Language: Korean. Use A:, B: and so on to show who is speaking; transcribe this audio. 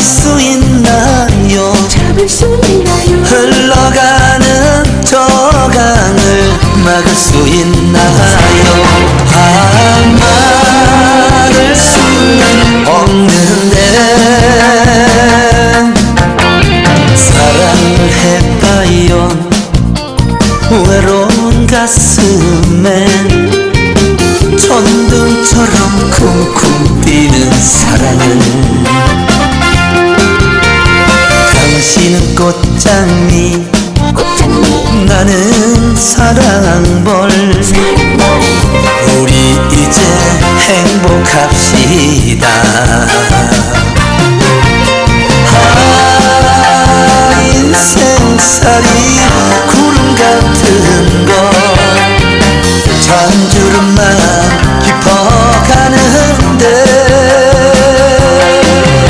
A: 수 있나요? 잡을
B: 수 있나요?
A: 흘러가는 저 강을 막을 수 있나요? 아 막을 수는 없는데 사랑을 해봐요. 외로운 가슴엔 천둥 꽃장미 나는 사랑벌 우리 이제 행복합시다. 아 인생살이 구름 같은 것